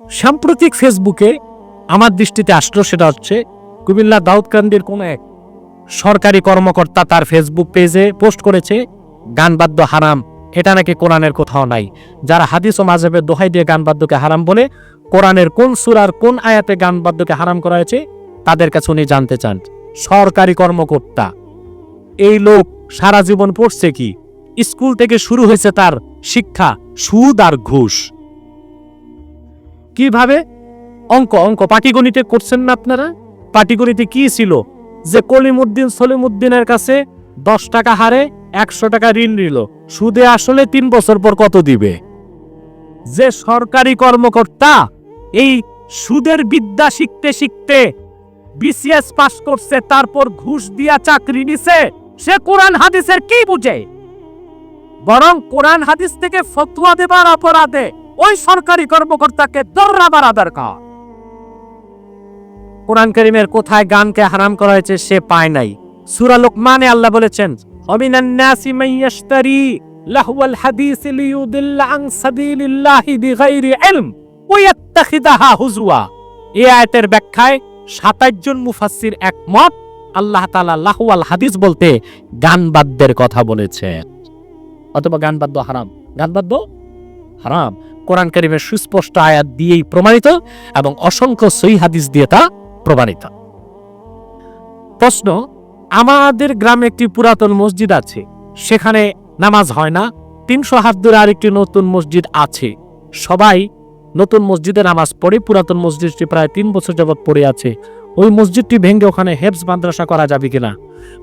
সাম্প্রতিক ফেসবুকে আমার দৃষ্টিতে আসলো সেটা হচ্ছে কুমিল্লা দাউদকান্দির কোন এক সরকারি কর্মকর্তা তার ফেসবুক পেজে পোস্ট করেছে, গান বাদ্য হারাম, এটা নাকি কোরআনের কোথাও নাই? যারা হাদিস ও মাঝহের দোহাই দিয়ে গান বাদ্যকে হারাম বলে কোরআনের কোন সুরার কোন আয়াতে গান বাদ্যকে হারাম করা হয়েছে, তাদের কাছে উনি জানতে চান। সরকারি কর্মকর্তা, এই লোক সারা জীবন পড়ছে কি? স্কুল থেকে শুরু হয়েছে তার শিক্ষা, সুদ আর ঘুষ। কীভাবে? অঙ্ক অঙ্ক, পাটিগণিতে করছেন না আপনারা? পাটিগণিতে কি ছিল? যে কলিমুদ্দিন সলিমুদ্দিনের কাছে দশ টাকা হারে একশো টাকা ঋণ নিল। সুদে আসলে তিন বছর পর কত দিবে? যে সরকারি কর্মকর্তা এই সুদের বিদ্যা শিখতে শিখতে বিসিএস পাস করছে, তারপর ঘুষ দিয়া চাকরি নিছে, সে কোরআন হাদিসের কি বুঝে? বরং কোরআন হাদিস থেকে ফতুয়া দেবার অপরাধে ওই সরকারি কর্মকর্তাকে দর্রা মারা দরকার কোরআন করিমের কোথায় গানকে হারাম করা হয়েছে সে পায় নাই। সূরা লোকমানে আল্লাহ বলেছেন, অমিনান নাসি মাইয়াশতারি লাহওয়াল হাদিস সাবিলিল্লাহি বিগাইরি ইলম এই আয়াতের ব্যাখ্যায় 27 জন মুফাসসির একমত। আল্লাহ তাআলা লাহওয়াল হাদিস বলতে গান বাদ্যের কথা বলেছেন। অথবা গান বাদ্য হারাম। গান বাদ্য হারাম। কোরআন কারিমের সুস্পষ্ট আয়াত দিয়েই প্রমাণিত এবং অসংখ্য সই হাদিস দিয়ে তা প্রমাণিত। প্রশ্ন, আমাদের গ্রামে একটি পুরাতন মসজিদ আছে। সেখানে নামাজ হয় না। তিনশো হাত দূরে আরেকটি নতুন মসজিদ আছে। সবাই নতুন মসজিদে নামাজ পড়ে। পুরাতন মসজিদটি প্রায় তিন বছর যাবৎ পড়ে আছে। ওই মসজিদটি ভেঙে ওখানে হেফস মাদ্রাসা করা যাবে কিনা?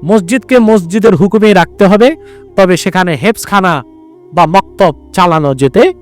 মসজিদকে মসজিদের হুকুমেই রাখতে হবে, তবে সেখানে হেফসখানা বা মক্তব চালানো যেতে